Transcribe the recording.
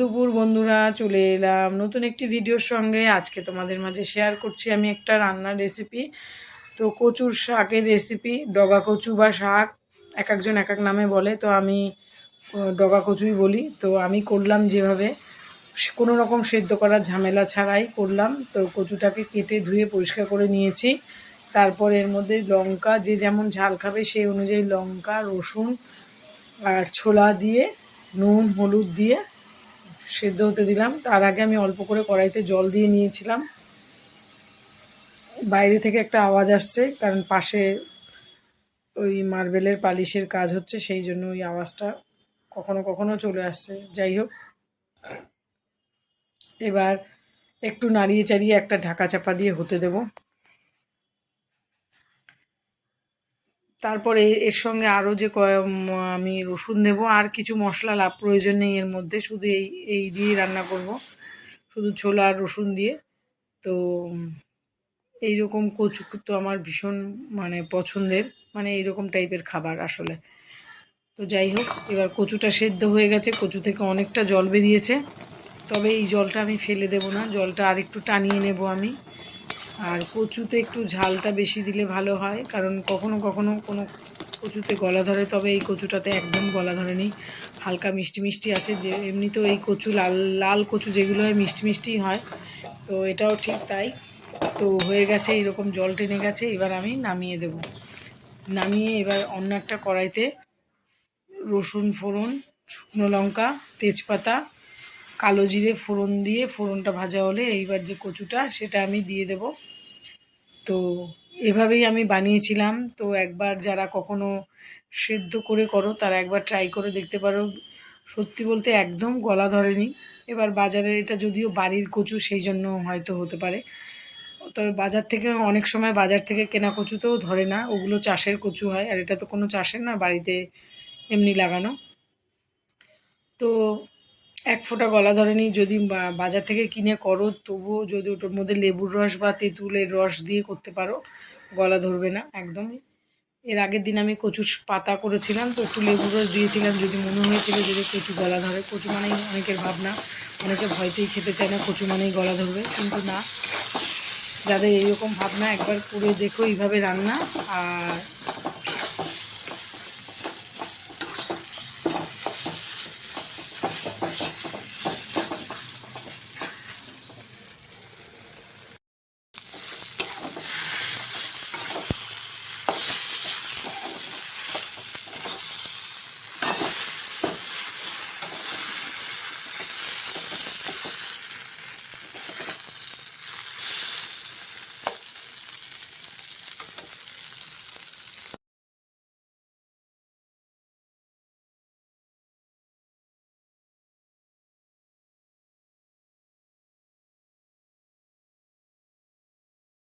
দুপুর, বন্ধুরা। চলে এলাম নতুন একটি ভিডিওর সঙ্গে। আজকে তোমাদের মাঝে শেয়ার করছি আমি একটা রান্নার রেসিপি তো কচুর শাকের রেসিপি ডগা কচু বা শাক, এক একজন এক এক নামে বলে। তো আমি ডগা কচুই বলি। তো আমি করলাম যেভাবে কোনো রকম সেদ্ধ করার ঝামেলা ছাড়াই করলাম। তো কচুটাকে কেটে ধুয়ে পরিষ্কার করে নিয়েছি। তারপর এর মধ্যে লঙ্কা, যে যেমন ঝাল খাবে সেই অনুযায়ী লঙ্কা, রসুন আর ছোলা দিয়ে, নুন, হলুদ দিয়ে সেদ্ধ হতে দিলাম। তার আগে আমি অল্প করে কড়াইতে জল দিয়ে নিয়েছিলাম। বাইরে থেকে একটা আওয়াজ আসছে, কারণ পাশে ওই মার্বেলের পালিশের কাজ হচ্ছে, সেই জন্য ওই আওয়াজটা কখনো কখনো চলে আসছে। যাই হোক, এবার একটু নাড়িয়ে চাড়িয়ে একটা ঢাকা চাপা দিয়ে হতে দেব। তারপরে এর সঙ্গে আরও যে কয়- আমি রসুন দেব, আর কিছু মশলা লাভ প্রয়োজন নেই এর মধ্যে, শুধু এই এই দিয়েই রান্না করব। শুধু ছোলা আর রসুন দিয়ে। তো এই রকম কচু তো আমার ভীষণ মানে পছন্দের মানে এইরকম টাইপের খাবার আসলে। তো যাই হোক, এবার কচুটা সেদ্ধ হয়ে গেছে, কচু থেকে অনেকটা জল বেরিয়েছে। তবে এই জলটা আমি ফেলে দেব না, জলটা আর একটু টানিয়ে নেব আমি। আর কচুতে একটু ঝালটা বেশি দিলে ভালো হয়, কারণ কখনো কখনো কোনো কচুতে গলা ধরে, তবে এই কচুটাতে একদম গলা ধরেনি হালকা মিষ্টি মিষ্টি আছে, যে এমনিতেও এই কচু লাল লাল কচু যেগুলো হয় মিষ্টি মিষ্টি হয়, তো এটাও ঠিক তাই। তো হয়ে গেছে, এরকম জল টেনে গেছে, এবার আমি নামিয়ে দেব। নামিয়ে এবার অন্য একটা কড়াইতে রসুন ফোড়ন, শুকনো লঙ্কা, তেজপাতা কালো জিরে ফোড়ন দিয়ে, ফোড়নটা ভাজা হলে এইবার যে কচুটা সেটা আমি দিয়ে দেব। তো এভাবেই আমি বানিয়েছিলাম। তো একবার যারা কখনো সেদ্ধ করে করো, তারা একবার ট্রাই করে দেখতে পারো। সত্যি বলতে একদম গলা ধরেনি। এবার বাজারের, এটা যদিও বাড়ির কচু, সেই জন্য হয়তো হতে পারে। তবে বাজার থেকে, অনেক সময় বাজার থেকে কেনা কচুতেও ধরে না। ওগুলো চাষের কচু হয়, আর এটা তো কোনো চাষের না, বাড়িতে এমনি লাগানো। তো এক ফোঁটা গলা ধরেনি, যদি বাজার থেকে কিনে করো, তবুও যদি ওটার মধ্যে লেবুর রস বা তেঁতুলের রস দিয়ে করতে পারো, গলা ধরবে না, একদমই। এর আগের দিন আমি কচু পাতা করেছিলাম, তো একটু লেবুর রস দিয়েছিলাম, যদি মনে হয়েছিল যদি কচু গলা ধরে, কচু মানেই অনেকের ভাবনা, অনেকে ভয়তেই খেতে চায় না, কচু মানেই গলা ধরবে, কিন্তু না। যাদের এইরকম ভাবনা, একবার করে দেখো এইভাবে রান্না, আর